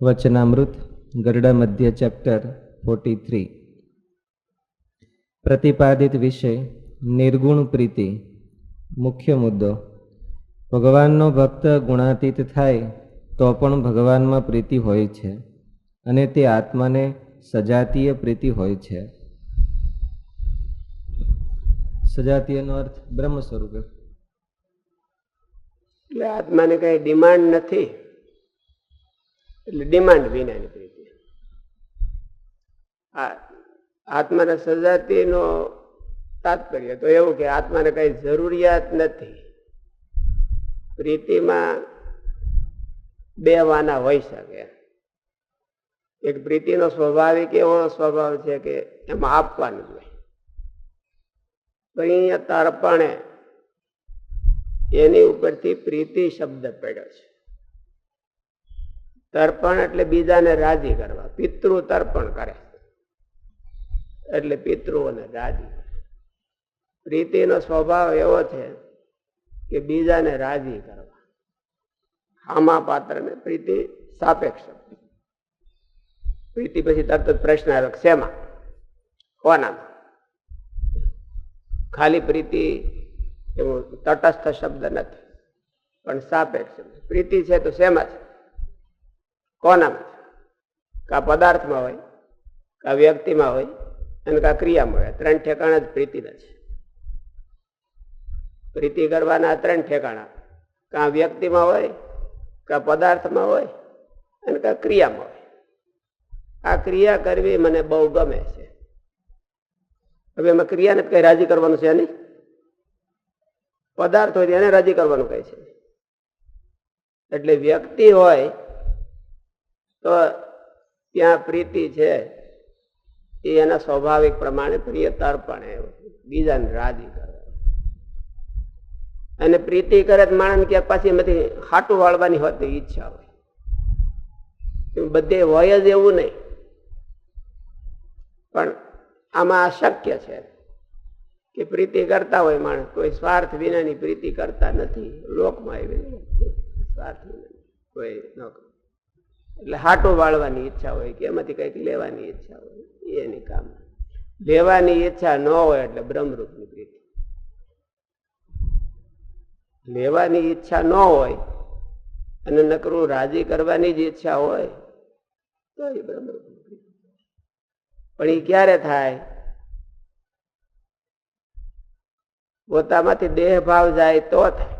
વચનામૃત, ગરડા મધ્ય chapter forty three પ્રતિપાદિત વિષય, નિર્ગુણ પ્રીતિ. મુખ્ય મુદ્દો, ભગવાનનો ભક્ત ગુણાતીત થાય તો પણ ભગવાનમાં પ્રીતિ હોય છે અને તે આત્માને સજાતીય પ્રીતિ હોય છે. સજાતીયનો અર્થ બ્રહ્મ સ્વરૂપે એટલે આત્માને કઈ ડિમાન્ડ નથી. એટલે ડિમાન્ડ વિનાની પ્રીતિ. આ આત્માના સજાતીનો તાત્પર્ય તો એવું કે આત્માને કઈ જરૂરિયાત નથી. પ્રીતિમાં બે વાના હોઈ શકે. એક પ્રીતિનો સ્વાભાવિક એવો સ્વભાવ છે કે એમાં આપવાનું જ હોય. પણ અહીંયા તર્પણે એની ઉપરથી પ્રીતિ શબ્દ પડ્યો છે. તર્પણ એટલે બીજાને રાજી કરવા. પિતૃ તર્પણ કરે. એટલે પિતૃઓને રાજી. પ્રીતિનો સ્વભાવ એવો છે કે બીજાને રાજી કરવા. આમા પાત્રને પ્રીતિ સાપેક્ષ. પ્રીતિ પછી તરત જ પ્રશ્ન આવ્યો શેમાં? કોનામાં? ખાલી પ્રીતિ એવું તટસ્થ શબ્દ નથી, પણ સાપેક્ષ. પ્રીતિ છે તો શેમાં છે? કોનામાં કા પદાર્થમાં હોય, કા વ્યક્તિમાં હોય, અને કા ક્રિયામાં હોય. ત્રણ ઠેકાણા જ પ્રીતિના છે. પ્રીતિ કરવાના ત્રણ ઠેકાણા. કા વ્યક્તિમાં હોય, કા પદાર્થમાં હોય, અને કા ક્રિયામાં હોય. આ ક્રિયા કરવી મને બહુ ગમે છે. હવે એમાં ક્રિયાને કઈ રાજી કરવાનું છે નહીં? પદાર્થ હોય એને રાજી કરવાનું કહે છે? એટલે વ્યક્તિ હોય તો ત્યાં પ્રીતિ છે, એ એના સ્વાભાવિક પ્રમાણે પ્રિય તર્પણ બીજાને રાજી કરે. અને પ્રીતિ કરે માણસ ક્યાંક પાછી એમાંથી હાટું વાળવાની હોતી ઈચ્છા હોય. બધે હોય જ એવું નહીં. પણ આમાં અશક્ય છે કે પ્રીતિ કરતા હોય માણસ, કોઈ સ્વાર્થ વિનાની પ્રીતિ કરતા નથી. લોકમાં એવી સ્વાર્થ વિનાની કોઈ ન એટલે હાટો વાળવાની ઈચ્છા હોય કે એમાંથી કંઈક લેવાની ઈચ્છા હોય એની કામ. લેવાની ઈચ્છા ન હોય એટલે બ્રહ્મરૂપની પ્રીતિ લેવાની ઈચ્છા ન હોય અને નકરું રાજી કરવાની જ ઈચ્છા હોય, તો એ બ્રહ્મરૂપની પ્રીતિ પણ એ ક્યારે થાય? પોતામાંથી દેહ ભાવ જાય તો થાય.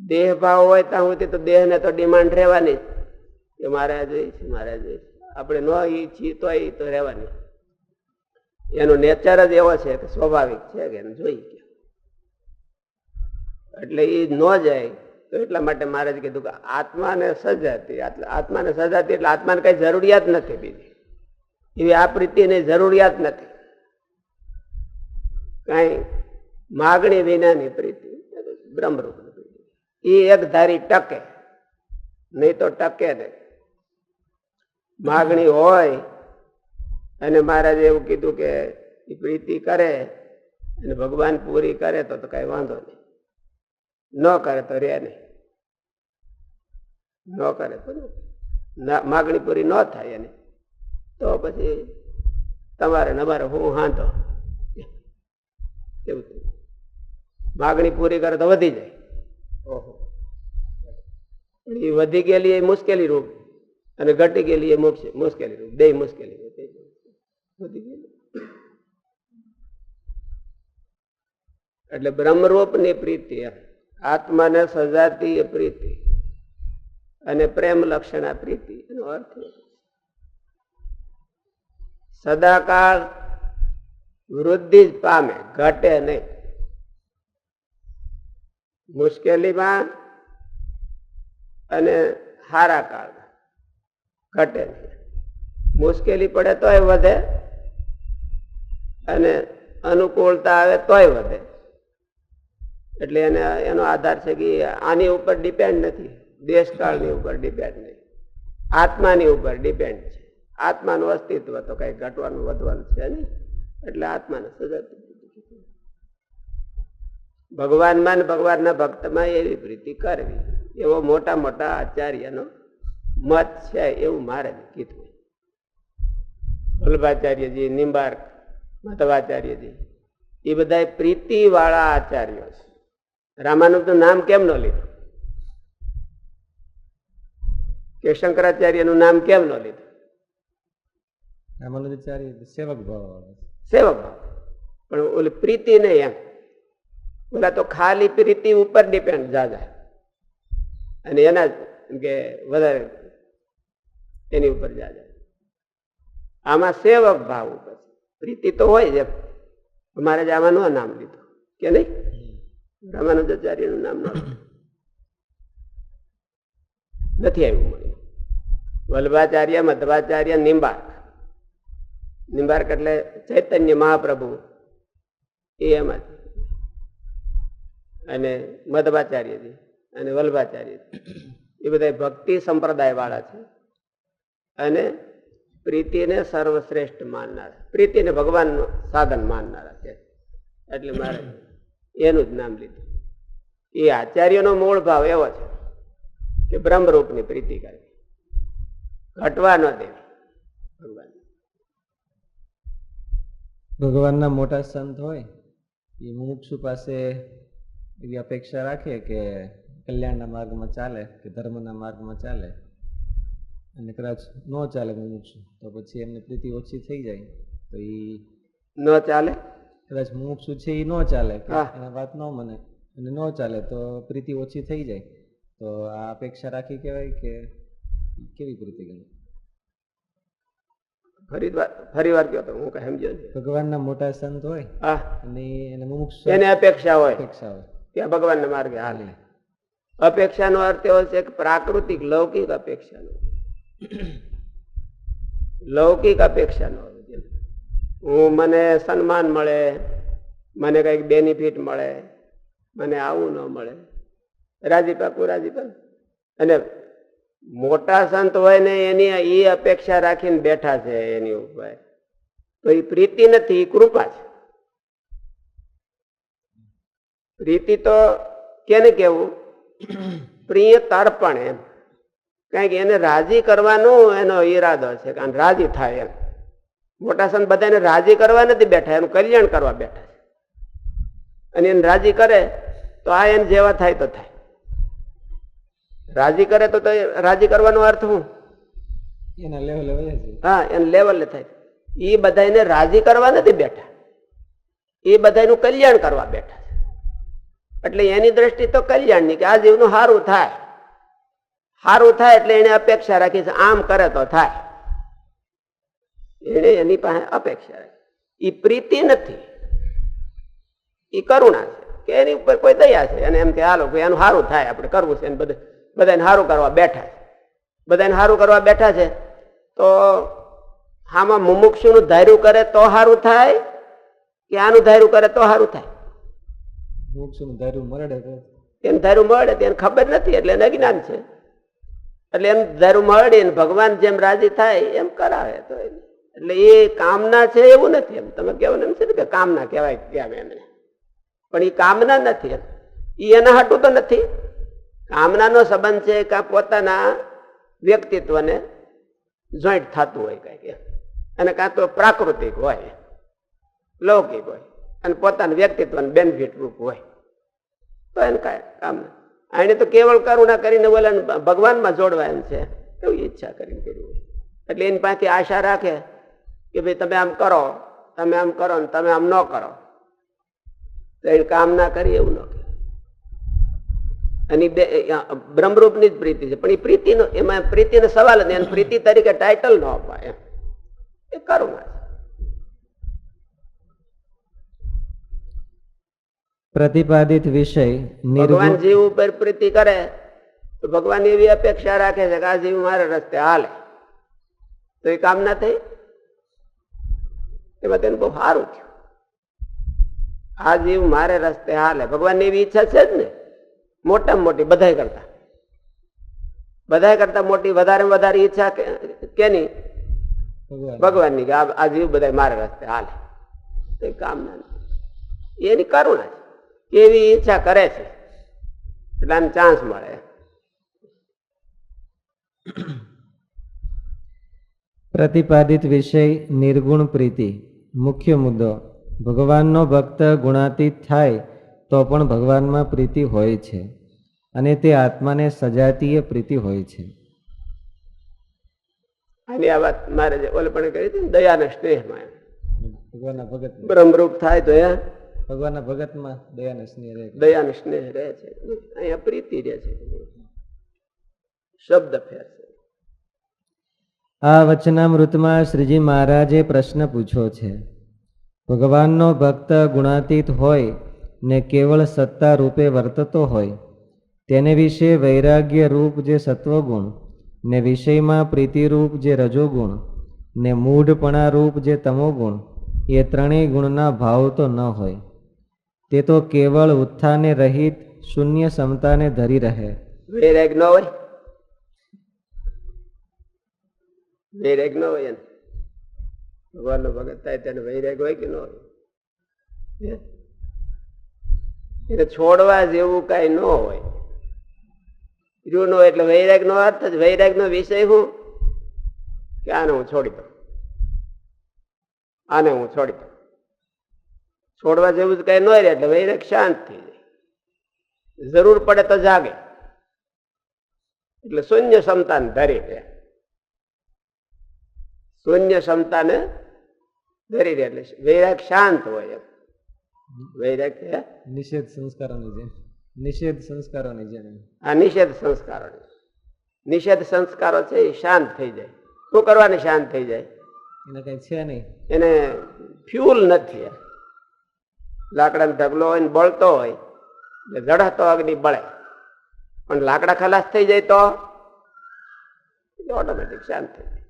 દેહ ભાવ હોય ત્યાં સુધી તો દેહને તો ડિમાન્ડ રહેવાની કે મારે છે મારે જોઈશ આપણે ન ઈચ્છીએ તો એ તો રહેવાની. એનો નેચર જ એવો છે કે સ્વાભાવિક છે કે એને જોઈ એટલે એ ન જાય તો એટલા માટે મારે જ કીધું કે આત્માને સજાતી આત્માને સજાતી એટલે આત્માને કઈ જરૂરિયાત નથી બીજી. એવી આ પ્રીતિની જરૂરિયાત નથી. કઈ માગણી વિનાની પ્રીતિ બ્રહ્મરૂપ એ એક ધારી ટકે, નહીં તો ટકે નહીં. માગણી હોય અને મહારાજે એવું કીધું કે એ પ્રીતિ કરે અને ભગવાન પૂરી કરે તો તો કઈ વાંધો નહીં. ન કરે તો રે નહીં. ન કરે તો માગણી પૂરી ન થાય એને. તો પછી તમારે અમારે હું હાંધો એવું માગણી પૂરી કરે તો વધી જાય. ઓહો. એ વધી ગયેલી એ મુશ્કેલી રૂપ. અને ઘટી ગયેલી એ મુશ્કેલી રૂપ બે મુશ્કેલી એટલે બ્રહ્મરૂપની પ્રીતિ આત્માને સજાતી એ પ્રીતિ અને પ્રેમ લક્ષણ પ્રીતિ, એનો અર્થ સદાકાળ વૃદ્ધિ જ પામે, ઘટે નહીં. મુશ્કેલીમાં અને હારા કાળમાં ઘટે નહીં મુશ્કેલી પડે તોય વધે અને અનુકૂળતા આવે તોય વધે. એટલે એને, એનો આધાર છે કે આની ઉપર ડિપેન્ડ નથી. દેશકાળની ઉપર ડિપેન્ડ નહીં. આત્માની ઉપર ડિપેન્ડ છે. આત્માનું અસ્તિત્વ તો કઈ ઘટવાનું વધવાનું છે નહીં. એટલે આત્માને સજા ભગવાનમાં ને ભગવાનના ભક્તમાં એવી પ્રીતિ કરવી. એવો મોટા મોટા આચાર્યનો મત છે એવું મારે કીધું વલ્લભાચાર્યજી નિંબાર્ક મધવાચાર્યજી એ બધા પ્રીતિ વાળા આચાર્યો છે. રામાનુજનું નામ કેમ ન લીધું? કે શંકરાચાર્યનું નામ કેમ ન લીધું? રામાનુજાચાર્ય સેવક ભાવ સેવક ભાવ. પણ ઓલી પ્રીતિ નહીં એમ. ઓલા તો ખાલી પ્રીતિ ઉપર ડિપેન્ડ જાજા અને એના કે વધારે એની ઉપર જાજા. આમાં સેવક ભાવ ઉપર. પ્રીતિ તો હોય જ અમારે જ નો નામ લીધું. કે નહીં? રામાનંદ આચાર્યનું નામ નથી આવ્યું મને વલ્લભાચાર્ય મધ્વાચાર્ય, નિંબાર્ક. નિંબાર્ક એટલે ચૈતન્ય મહાપ્રભુ. એ એમાં. અને મધવાચાર્યજી અને વલ્લભાચાર્યજી એ બધા ભક્તિ સંપ્રદાય વાળા છે. અને પ્રીતિને સર્વશ્રેષ્ઠ માનનારા. પ્રીતિને ભગવાનનું સાધન માનનારા છે. એટલે મારે એનું જ નામ લીધું. એ આચાર્યનો મૂળ ભાવ એવો છે કે બ્રહ્મરૂપની પ્રીતિ કરવી ઘટવા ન દેવી ભગવાન. ભગવાનના મોટા સંત હોય, એ મુમુક્ષુ પાસે એવી અપેક્ષા રાખે કે કલ્યાણના માર્ગમાં ચાલે, કે ધર્મના માર્ગમાં ચાલે. અને કદાચ ન ચાલે મુમુક્ષુ તો પછી એમને પ્રીતિ ઓછી થઈ જાય. તો એ ન ચાલે? કદાચ મુમુક્ષુ છે એ ન ચાલે એના વાત ન મને અને ન ચાલે તો પ્રીતિ ઓછી થઈ જાય. તો આ અપેક્ષા રાખી કહેવાય કે કેવી પ્રીતિ ગણી? ફરી વાર ફરી વાર કહો તો હું કઈ સમજ્યો ભગવાનના મોટા સંત હોય હા. અને એને મુમુક્ષુ એને અપેક્ષા હોય. અપેક્ષા હોય. કે ભગવાનના માર્ગે હાલે. અપેક્ષાનો અર્થ એવો છે કે પ્રાકૃતિક લૌકિક અપેક્ષાનો. લૌકિક અપેક્ષા નો હું મને સન્માન મળે, મને કંઈક બેનિફિટ મળે, મને આવું ન મળે. રાજી પાક અને મોટા સંત હોય ને એની એ અપેક્ષા રાખીને બેઠા છે એની ઉપર. તો એ પ્રીતિ નથી એ કૃપા છે. પ્રીતિ તો કેને કેવું? પ્રિય તર્પણ એમ. કારણ કે એને રાજી કરવાનો એનો ઈરાદો છે કારણ રાજી થાય એમ. મોટા સંત બધાને રાજી કરવા નથી બેઠા એનું કલ્યાણ કરવા બેઠા છે. અને એને રાજી કરે તો આ એને જેવા થાય તો થાય. રાજી કરે તો રાજી કરવાનો અર્થ શું? એના લેવલે હા એને લેવલે થાય. એ બધાને રાજી કરવા નથી બેઠા. એ બધાનું કલ્યાણ કરવા બેઠા છે. એટલે એની દ્રષ્ટિ તો કલ્યાણની કે આ જીવનું સારું થાય. સારું થાય એટલે એને અપેક્ષા રાખી છે આમ કરે તો થાય. એને એની પાસે અપેક્ષા રાખી. એ પ્રીતિ નથી. એ કરુણા છે. કે એની ઉપર કોઈ દયા છે. અને એમ કે હાલો ભાઈ એનું સારું થાય આપણે કરવું છે. બધે બધાને સારું કરવા બેઠા છે. બધાને સારું કરવા બેઠા છે તો આમાં મુમુક્ષુનું ધાર્યું કરે તો સારું થાય કે આનું ધાર્યું કરે તો સારું થાય? મોક્ષનું ધાર્યું મળે એમ ધાર્યું મળે તેને ખબર નથી એટલે એને અજ્ઞાન છે. એટલે એમ ધર્મ મળે ભગવાન જેમ રાજી થાય, એમ કરાવે તો. એટલે એ કામના છે એવું નથી એમ. તમે કહેવાનું એમ છે ને કે કામના કહેવાય કહેવાય એમને પણ એ કામના નથી એમ. એ એના હાટું તો નથી. કામનાનો સંબંધ છે કાં પોતાના વ્યક્તિત્વને જોઈન્ટ થતું હોય કંઈક અને કાં તો પ્રાકૃતિક હોય, લૌકિક હોય, અને પોતાના વ્યક્તિત્વને બેનિફિટ રૂપ હોય. તો એને કાંઈ કામ ના એને તો કેવળ કરુણા કરીને બોલે ભગવાનમાં જોડવા એમ છે. એવી ઈચ્છા કરીને કર્યું એટલે એની પાસે આશા રાખે કે ભાઈ તમે આમ કરો, તમે આમ કરો ને તમે આમ ન કરો. તો એ કામ ના કરી એવું ન કરે અને બ્રહ્મરૂપની જ પ્રીતિ છે. પણ એ પ્રીતિનો, એમાં પ્રીતિનો સવાલ નથી એને પ્રીતિ તરીકે ટાઇટલ ન અપાય એ કરુણા છે. પ્રતિપાદિત વિષય ભગવાન જીવ ઉપર પ્રીતિ કરે તો ભગવાન એવી અપેક્ષા રાખે છે કે આ જીવ મારા રસ્તે હાલે. તો એ કામ ના થઈ? એમાં તેનું બહુ સારું થયું. આ જીવ મારે રસ્તે હાલે. ભગવાન એવી ઈચ્છા છે જ ને? મોટામાં મોટી બધાય કરતા. બધાય કરતા મોટી વધારે વધારે ઈચ્છા કે- કેની? ભગવાનની. કે આ જીવ બધા મારા રસ્તે હાલે. તો એ કામ ના એની કરુણા છે. કેવી ઈચ્છા કરે છે. એટલે આને ચાન્સ મળે. પ્રતિપાદિત વિષય નિર્ગુણ પ્રીતિ. મુખ્ય મુદ્દો ભગવાનનો ભક્ત ગુણાતીત થાય તો પણ ભગવાનમાં પ્રીતિ હોય છે અને તે આત્માને સજાતીય પ્રીતિ હોય છે. આની આ વાત મારે જે ઓલે પણ કરી હતી ને દયાના સ્નેહમાં ભગવાનના ભગત બ્રહ્મરૂપ થાય તો એ ભગવાનના ભગતમાં દયાને સ્નેહ રહે. દયાનો સ્નેહ રહે છે. અહીંયા પ્રીતિ રહે છે. શબ્દ ફેર છે. આ વચનામૃતમાં શ્રીજી મહારાજે પ્રશ્ન પૂછ્યો છે. ભગવાનનો ભક્ત ગુણાતીત હોય ને કેવળ સત્તા રૂપે વર્તતો હોય તેને વિશે વૈરાગ્ય રૂપ જે સત્વગુણ ને વિષયમાં પ્રીતિરૂપ જે રજોગુણ ને મૂઢપણા રૂપ જે તમોગુણ એ ત્રણેય ગુણના ભાવ તો ન હોય. તે તો કેવળ ઉત્થાને રહિત શૂન્ય સમતાને ધરી રહે. વૈરાગ હોય હોય? એને છોડવા જેવું કઈ ન હોય. એટલે વૈરાગ નો અર્થ જ વૈરાગ નો વિષય હું? કે આને હું છોડી દઉં? આને હું છોડી દઉં? છોડવા જેવું જ કઈ ન રહે એટલે વૈરાગ શાંત થઈ જાય જરૂર પડે તો જાગે. એટલે શૂન્ય ક્ષમતાને ધરી રહે. શૂન્ય ક્ષમતાને ધરી રહે એટલે વૈરાગ શાંત હોય વૈરાગ નિષેધ સંસ્કારોની જેમ. નિષેધ સંસ્કારોની જેમ આ નિષેધ સંસ્કારો. નિષેધ સંસ્કારો છે એ શાંત થઈ જાય. શું કરવાની શાંત થઈ જાય? એને કઈ છે નહીં. એને ફ્યુલ નથી લાકડાનો ઢગલો હોય ને બળતો હોય, એટલે ઝડતો અગ્નિ બળે. પણ લાકડા ખલાસ થઈ જાય તો ઓટોમેટિક શાંત થઈ જાય.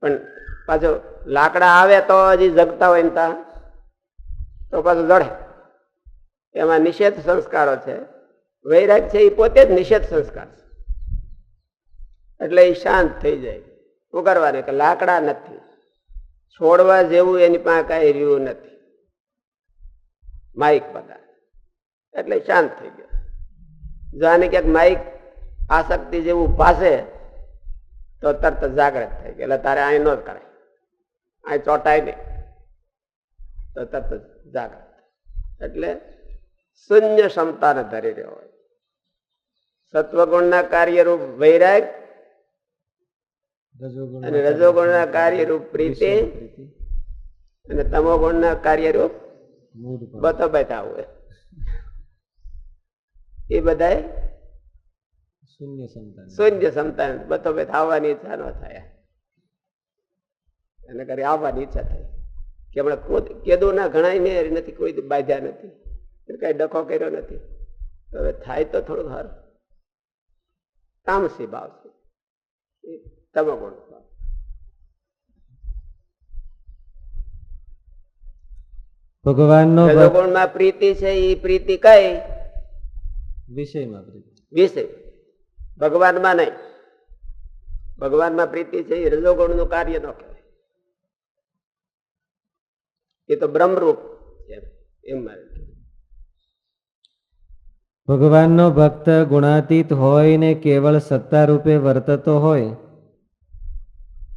પણ પાછો લાકડા આવે તો હજી જગતા હોય ને તા પાછું જડે. એમાં નિષેધ સંસ્કારો છે. વૈરાગ છે એ પોતે જ નિષેધ સંસ્કાર છે. એટલે એ શાંત થઈ જાય. ઉગારવાનું કે લાકડા નથી. છોડવા જેવું એની પાસે કાંઈ રહ્યું નથી. માઇક બધા. એટલે શાંત થઈ ગયો. જો આને ક્યાંક માઇક આસક્તિ જેવું પાસે તો તરત જ જાગ્રત થઈ ગયો. એટલે તારે અહીં ન કરાય. અહીં ચોટાય નહીં. તો તરત જ જાગ્રત. એટલે શૂન્ય ક્ષમતાને ધરી રહ્યો હોય. સત્વગુણના કાર્યરૂપ વૈરાગ અને રજોગુણના કાર્યરૂપ પ્રીતિ. અને તમોગુણના કાર્યરૂપ. બતો બેઠા હોય. એ બધાએ શૂન્ય સંતાન. શૂન્ય સંતાન. બતો બેઠા આવવાની ઈચ્છા ન થાય. એને કરી આવવાની ઈચ્છા થઈ કે હમણાં ખુદ કેદું ના ઘણા ને નથી કોઈ બાધ્યા નથી. કઈ ડખો કર્યો નથી. હવે થાય તો થોડું હાર. તામસી ભાવ છે એ કોણ ભાવ ભગવાનનો રજોગુણમાં પ્રીતિ છે એ પ્રીતિ કઈ? વિષયમાં પ્રીતિ. વિષય. ભગવાનમાં નહીં. ભગવાનમાં પ્રીતિ છે એ રજોગુણનું કાર્ય ન કહેવાય. એ તો બ્રહ્મરૂપ છે એમ મારે ભગવાનનો ભક્ત ગુણાતીત હોય ને કેવળ સત્તા રૂપે વર્તતો હોય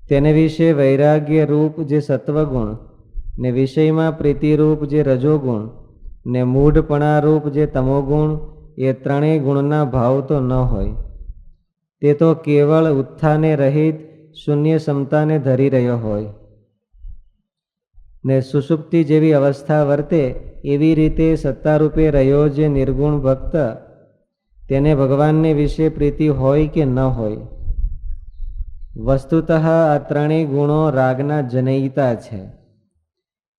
તેને વિશે વૈરાગ્ય રૂપ જે સત્વગુણ ને વિષયમાં પ્રીતિરૂપ જે રજોગુણ, ને મૂઢપણારૂપ જે તમોગુણ, એ ત્રણેય ગુણના ભાવ તો ન હોય. તે તો કેવળ ઉત્થાને રહિત શૂન્ય ક્ષમતાને ધરી રહ્યો હોય. ને સુષુપ્તિ જેવી અવસ્થા વર્તે એવી રીતે સત્તારૂપે રહ્યો જે નિર્ગુણ ભક્ત, તેને ભગવાનને વિશે પ્રીતિ હોય કે ન હોય. વસ્તુતઃ આ ત્રણેય ગુણો રાગના જનયિતા છે.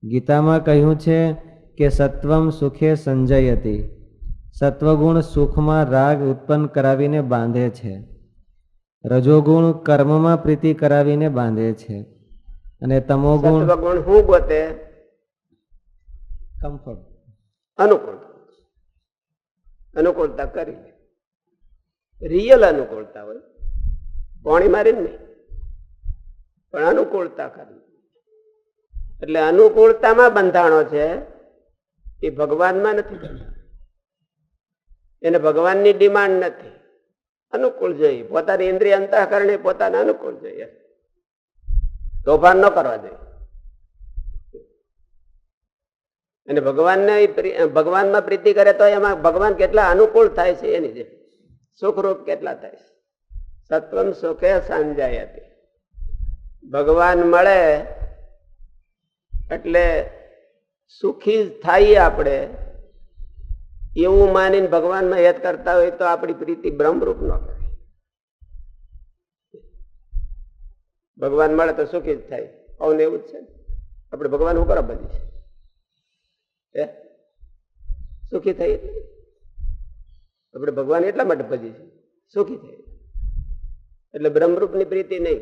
ગીતામાં કહ્યું છે કે સત્વમ સુખે સંજયતી. સત્વગુણ સુખમાં રાગ ઉત્પન્ન કરાવીને બાંધે છે. રજોગુણ કર્મમાં પ્રીતિ કરાવીને બાંધે છે. અને તમોગુણ સત્વગુણ શું ગોતે? કમ્ફર્ટ. અનુકૂળ અનુકૂળતા કરી. રિયલ અનુકૂળતા હોય. પાણી મારી નહીં. પણ અનુકૂળતા કરી એટલે અનુકૂળતામાં બંધાણો છે, એ ભગવાનમાં નથી એને ભગવાનની ડિમાન્ડ નથી. અનુકૂળ જોઈએ. પોતાની ઇન્દ્રિય અંતઃકરણે પોતાને અનુકૂળ જોઈએ. તોફાન ન કરવા જોઈએ. અને ભગવાનને ભગવાનમાં પ્રીતિ કરે તો એમાં ભગવાન કેટલા અનુકૂળ થાય છે એની જે સુખરૂપ કેટલા થાય છે. સત્વમ સુખે સંજાયતી. ભગવાન મળે એટલે સુખી થાય આપણે, એવું માનીને ભગવાનમાં યાદ કરતા હોય તો આપણી પ્રીતિ બ્રહ્મરૂપ ન કરે ભગવાન મળે તો સુખી જ થાય. પવન એવું જ છે. આપણે ભગવાન શું કરો બધી છે સુખી થઈ આપણે ભગવાન એટલા માટે ભજી છે સુખી થઈ એટલે બ્રહ્મરૂપની પ્રીતિ નહીં.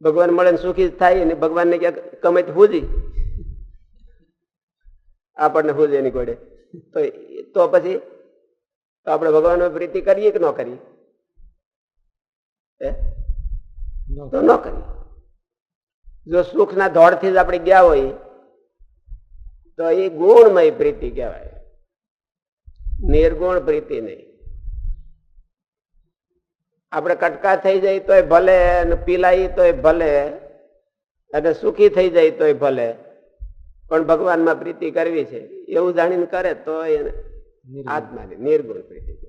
ભગવાન મળે ને સુખી થાય ને ભગવાનને ક્યાંક કમે હુજી. આપણને હુજે એની ઘોડે તો તો પછી તો આપણે ભગવાન પ્રીતિ કરીએ કે ન કરીએ? તો ન કરીએ. જો સુખના ધોળથી જ આપણે ગયા હોય તો એ ગુણમય પ્રીતિ કહેવાય. નિર્ગુણ પ્રીતિ નહીં. આપણે કટકા થઈ જાય તોય ભલે અને પીલાઈ તોય ભલે અને સુખી થઈ જાય તોય ભલે. પણ ભગવાનમાં પ્રીતિ કરવી છે. એવું જાણીને કરે તો એને આત્માની નિર્ગુણ પ્રીતિ